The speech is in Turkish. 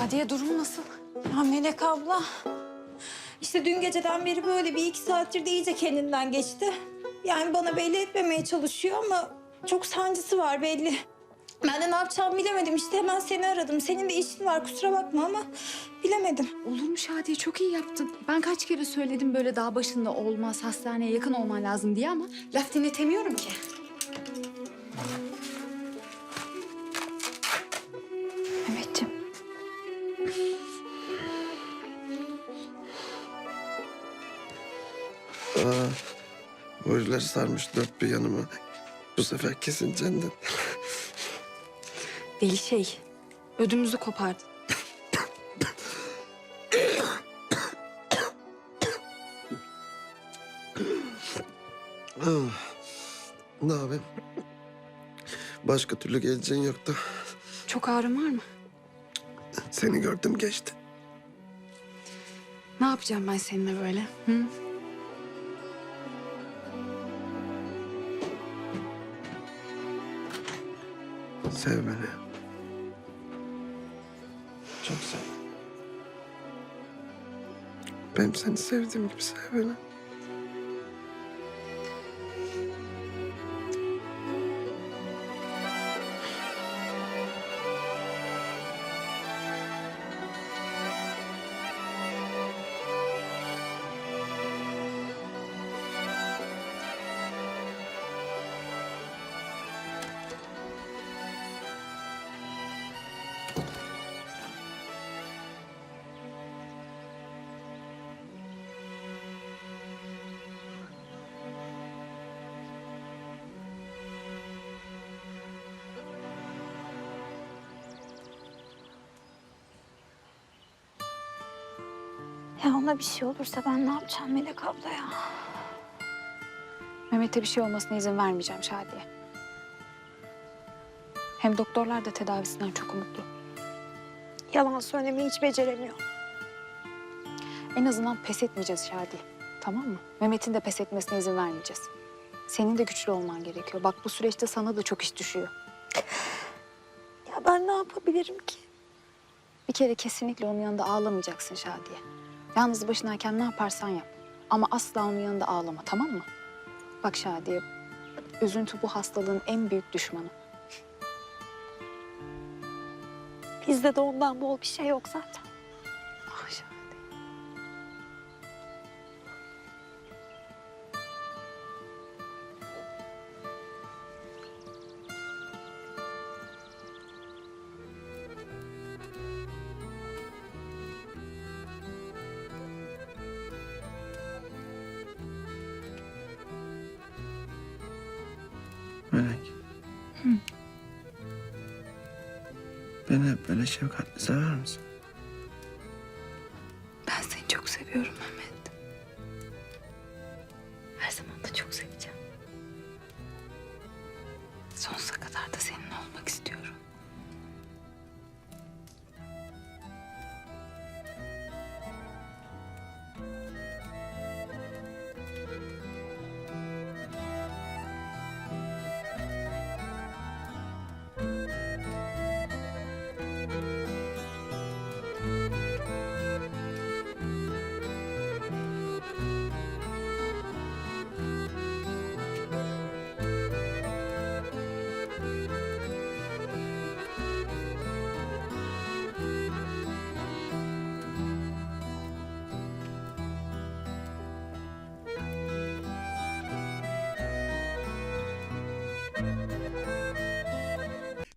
Şadiye durum nasıl? Ya Melek abla. İşte dün geceden beri böyle bir iki saattir de iyice kendinden geçti. Yani bana belli etmemeye çalışıyor ama çok sancısı var belli. Ben de ne yapacağımı bilemedim. İşte hemen seni aradım. Senin de işin var kusura bakma ama bilemedim. Olur mu Şadiye? Çok iyi yaptın. Ben kaç kere söyledim böyle dağ başında olmaz, hastaneye yakın olman lazım diye ama laf dinletemiyorum ki. Aa, boylar sarmış dört bir yanıma. Bu sefer kesin cennet. Deli şey. Ödümüzü kopardın. Ah, ne yapayım? Başka türlü geleceğin yoktu. Çok ağrım var mı? Seni gördüm geçti. Ne yapacağım ben seninle böyle? Hı? Sev beni. Çok sev. Benim seni sevdiğim gibi sev beni. Ya ona bir şey olursa ben ne yapacağım Melek abla ya? Mehmet'e bir şey olmasına izin vermeyeceğim Şadiye. Hem doktorlar da tedavisinden çok umutlu. Yalan söylemeyi hiç beceremiyor. En azından pes etmeyeceğiz Şadiye. Tamam mı? Mehmet'in de pes etmesine izin vermeyeceğiz. Senin de güçlü olman gerekiyor. Bak bu süreçte sana da çok iş düşüyor. Ya ben ne yapabilirim ki? Bir kere kesinlikle onun yanında ağlamayacaksın Şadiye. Yalnız başınayken ne yaparsan yap. Ama asla onun yanında ağlama tamam mı? Bak Şadiye, üzüntü bu hastalığın en büyük düşmanı. Bizde de ondan bol bir şey yok zaten. Ah. Melek. Beni hep böyle şefkatli sever misin? Ben seni çok seviyorum Mehmet.